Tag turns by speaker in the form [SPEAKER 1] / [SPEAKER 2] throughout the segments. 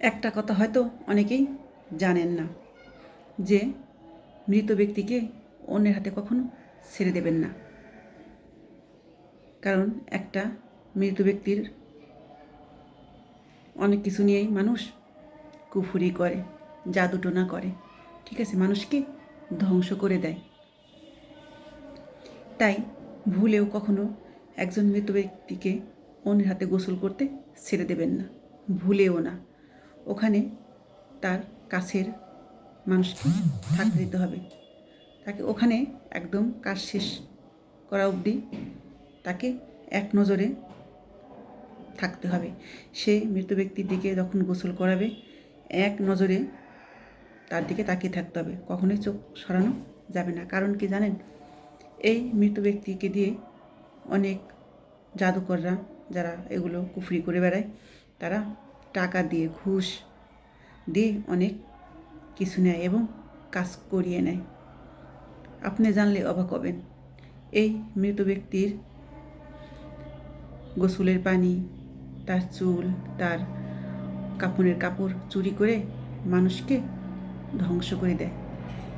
[SPEAKER 1] একটা কথা হয়তো অনেকেই জানেন না, যে মৃত ব্যক্তিকে অন্যের হাতে কখনো ছেড়ে দেবেন না। কারণ একটা মৃত ব্যক্তির অনেক কিছু নিয়েই মানুষ কুফুরি করে, জাদুটোনা করে, ঠিক আছে, মানুষকে ধ্বংস করে দেয়। তাই ভুলেও কখনো একজন মৃত ব্যক্তিকে অন্যের হাতে গোসল করতে ছেড়ে দেবেন না, ভুলেও না। ওখানে তার কাছের মানুষকে থাকতে দিতে হবে। তাকে ওখানে একদম কাজ শেষ করা অবধি তাকে এক নজরে থাকতে হবে। সে মৃত ব্যক্তির দিকে যখন গোসল করাবে, এক নজরে তার দিকে তাকিয়ে থাকতে হবে। কখনোই চোখ সরানো যাবে না। কারণ কি জানেন? এই মৃত ব্যক্তিকে দিয়ে অনেক জাদুকররা যারা এগুলো কুফরি করে বেড়ায়, তারা টাকা দিয়ে ঘুষ দিয়ে অনেক কিছু নেয় এবং কাজ করিয়ে নেয়। আপনি জানলে অবাক হবেন। এই মৃত ব্যক্তির গোসলের পানি, তার চুল, তার কাপড়ের কাপড় চুরি করে মানুষকে ধ্বংস করে দেয়।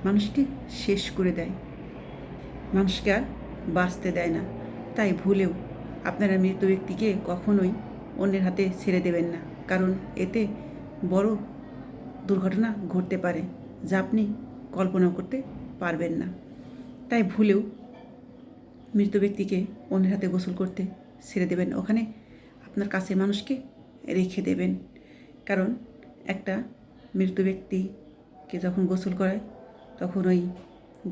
[SPEAKER 1] মানুষকে শেষ করে দেয়। মানুষকে আর বাঁচতে দেয় না। তাই ভুলেও আপনারা মৃত ব্যক্তিকে কখনোই অন্যের হাতে ছেড়ে দেবেন না। কারণ এতে বড় দুর্ঘটনা ঘটতে পারে, যা আপনি কল্পনা করতে পারবেন না। তাই ভুলেও মৃত ব্যক্তিকে অন্যের হাতে গোসল করতে ছেড়ে দেবেন। ওখানে আপনার কাছের মানুষকে রেখে দেবেন। কারণ একটা মৃত ব্যক্তিকে যখন গোসল করায়, তখন ওই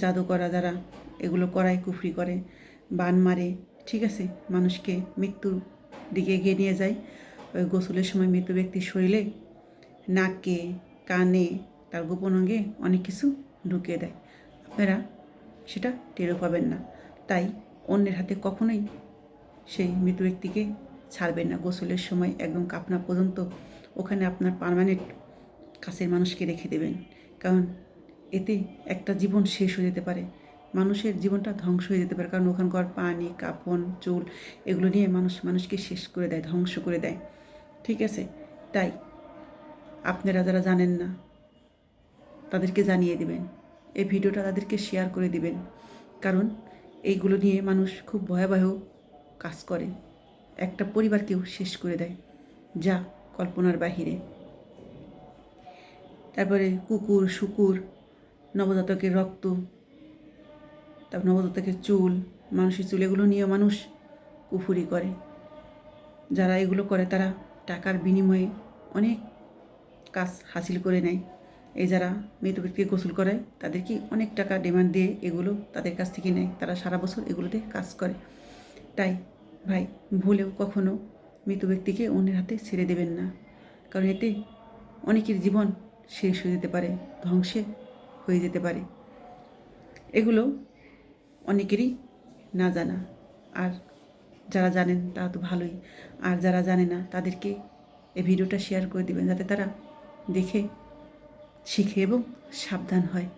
[SPEAKER 1] জাদু করা যারা এগুলো করায়, কুফরি করে, বান মারে, ঠিক আছে, মানুষকে মৃত্যুর দিকে এগিয়ে নিয়ে যায়। ওই গোসলের সময় মৃত ব্যক্তির শরীরে নাকে, কানে, তার গোপন অঙ্গে অনেক কিছু ঢুকিয়ে দেয়। আপনারা সেটা টেরও পাবেন না। তাই অন্যের হাতে কখনোই সেই মৃত ব্যক্তিকে ছাড়বেন না। গোসলের সময় একদম কাপনা পর্যন্ত ওখানে আপনার পার্মানেন্ট কাছের মানুষকে রেখে দেবেন। কারণ এতে একটা জীবন শেষ হয়ে যেতে পারে। মানুষের জীবনটা ধ্বংস হয়ে যেতে পারে। কারণ ওখানকার পানি, কাপন, চুল, এগুলো নিয়ে মানুষ মানুষকে শেষ করে দেয়, ধ্বংস করে দেয়। ঠিক আছে? তাই। আপনারা যারা জানেন না, তাদেরকে জানিয়ে দেবেন। এই ভিডিওটা তাদেরকে শেয়ার করে দিবেন। কারণ এইগুলো নিয়ে মানুষ খুব ভয়াবহ কাজ করে। একটা পরিবারকেও শেষ করে দেয়, যা কল্পনার বাহিরে। তারপরে কুকুর, শুকুর, নবজাতকের রক্ত, তারপর নবজাতকের চুল, মানুষের চুল, এগুলো নিয়ে মানুষ কুফুরি করে। যারা এগুলো করে, তারা টাকার বিনিময়ে অনেক কাজ হাসিল করে নেয়। এই যারা মৃত ব্যক্তিকে গোসল করায়, তাদেরকে অনেক টাকা ডিমান্ড দিয়ে এগুলো তাদের কাছ থেকে নেয়। তারা সারা বছর এগুলোতে কাজ করে। তাই ভাই, ভুলেও কখনো মৃত ব্যক্তিকে অন্যের হাতে ছেড়ে দেবেন না। কারণ এতে অনেকের জীবন শেষ হয়ে যেতে পারে, ধ্বংসে হয়ে যেতে পারে। এগুলো অনেকেরই না জানা। আর যারা জানেন তারা তো ভালোই। আর যারা জানে না, তাদেরকে এই ভিডিওটা শেয়ার করে দেবেন যাতে তারা দেখে, শিখে এবং সাবধান হয়।